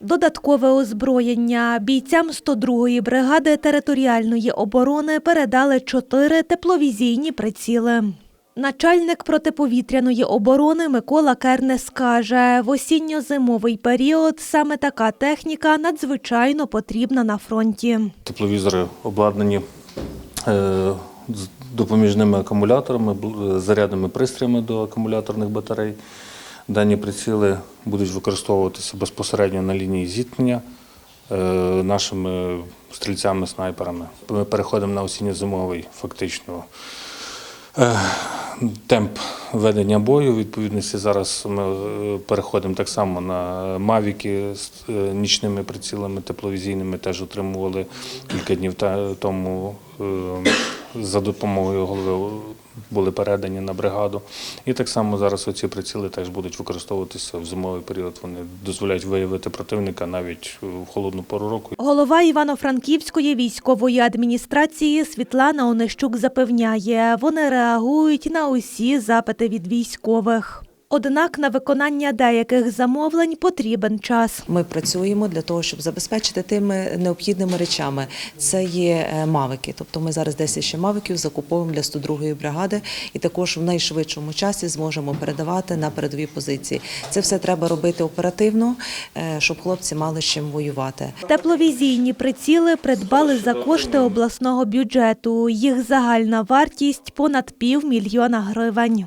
Додаткове озброєння бійцям 102-ї бригади територіальної оборони передали чотири тепловізійні приціли. Начальник протиповітряної оборони Микола Кернес каже, в осінньо-зимовий період саме така техніка надзвичайно потрібна на фронті. Тепловізори обладнані е, допоміжними акумуляторами, зарядними пристроями до акумуляторних батарей. Дані приціли будуть використовуватися безпосередньо на лінії зіткнення е, нашими стрільцями-снайперами. Ми переходимо на осінньо-зимовий фактично е, темп ведення бою. Відповідності зараз ми е, переходимо так само на мавіки з нічними прицілами тепловізійними. Теж отримували кілька днів тому за допомогою голови були передані на бригаду. І так само зараз оці приціли теж будуть використовуватися в зимовий період. Вони дозволяють виявити противника навіть в холодну пору року. Голова Івано-Франківської військової адміністрації Світлана Онищук запевняє, вони реагують на усі запити від військових. Однак на виконання деяких замовлень потрібен час. Ми працюємо для того, щоб забезпечити тими необхідними речами. Це є е, мавики. Тобто ми зараз 10 ще мавиків закуповуємо для 102-ї бригади і також в найшвидшому часі зможемо передавати на передові позиції. Це все треба робити оперативно, е, щоб хлопці мали з чим воювати. Тепловізійні приціли придбали за кошти обласного бюджету. Їх загальна вартість понад півмільйона гривень.